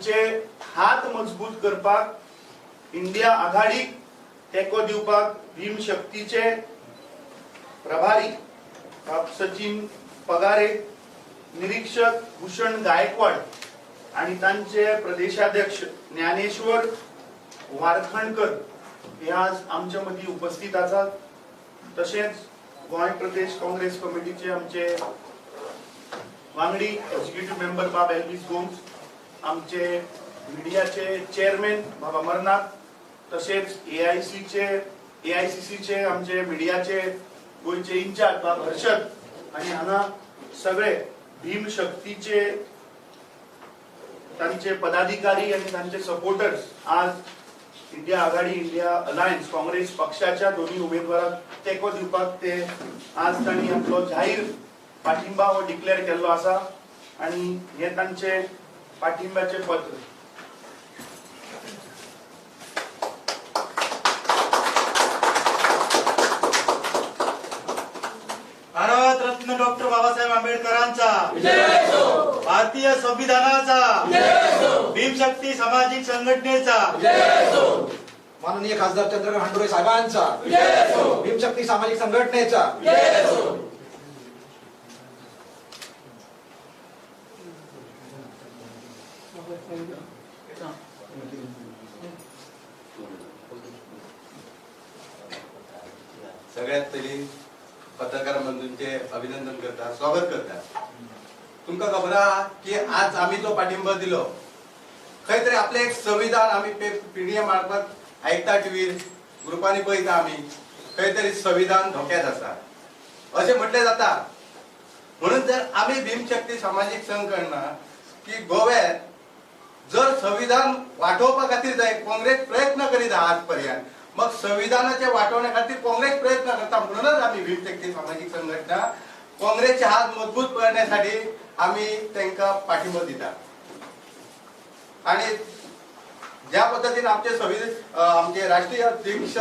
तांचे हात मजबूत करपाक इंडिया आघाडीक तेंको दिवपाक भीम शक्तीचे प्रभारी सचिन पगारे निरीक्षक भूषण गायकवाड आणि तांचे प्रदेशाध्यक्ष ज्ञानेश्वर वारखणकर हे आज आमच्या मदीं उपस्थित आसात. तशेंच गोंय प्रदेश काँग्रेस कमिटीचे आमचे वांगडी एक्झिक्युटिव्ह मेंबर बाब एल्वीस गोम्स आमचे मिडियाचे चेअरमॅन बाबा अमरनाथ तसेच सी सीचे आमचे मिडियाचे गोंयचे इन्चार्ज बाब हर्षद आणि हांगा सगळे भीम शक्तीचे तांचे पदाधिकारी आणि तांचे सपोर्टर्स आज इंडिया आघाडी इंडिया अलायन्स काँग्रेस पक्षाच्या दोन्ही उमेदवारांक तेंको दिवपाक ते आज तांणी आपलो जाहीर पाठिंबा हो डिक्लेअर केल्लो आसा आणि हे तांचे पाठिंब्याचे पत्र भारत रत्न डॉक्टर बाबासाहेब आंबेडकरांचा. भारतीय संविधानाचा. भीमशक्ती सामाजिक संघटनेचा. माननीय खासदार चंद्रकांत हंडोरे साहेबांचा. भीमशक्ती सामाजिक संघटनेचा. सगळ्यात पहिली पत्रकार बंधूंचे अभिनंदन करता स्वागत करता तुमकां खबर आहा की आज आमी जो पाठिंबो दिलो खंय तरी आपले एक संविधान आमी पीडीएम मार्फत आयकता टीव्हीर ग्रुपांनी पळयता आमी खंय तरी संविधान धोक्यात आसा. अशें म्हटलें जाता. म्हणून जर आमी भीमशक्ती सामाजीक संघटना की गोव्यात जर संविधान वाटोवपा खातीर जाय काँग्रेस प्रयत्न करीत आहा आज पर्यंत मग संविधानाचे वाटोवण्या खातीर काँग्रेस प्रयत्न करता म्हणूनच आम्ही भीमशक्ती सामाजिक संघटना काँग्रेसचे हात मजबूत करण्यासाठी आम्ही त्यांना पाठिंबा दिता आणि ज्या पद्धतीने आमचे संविधान आमचे राष्ट्रीय अध्यक्ष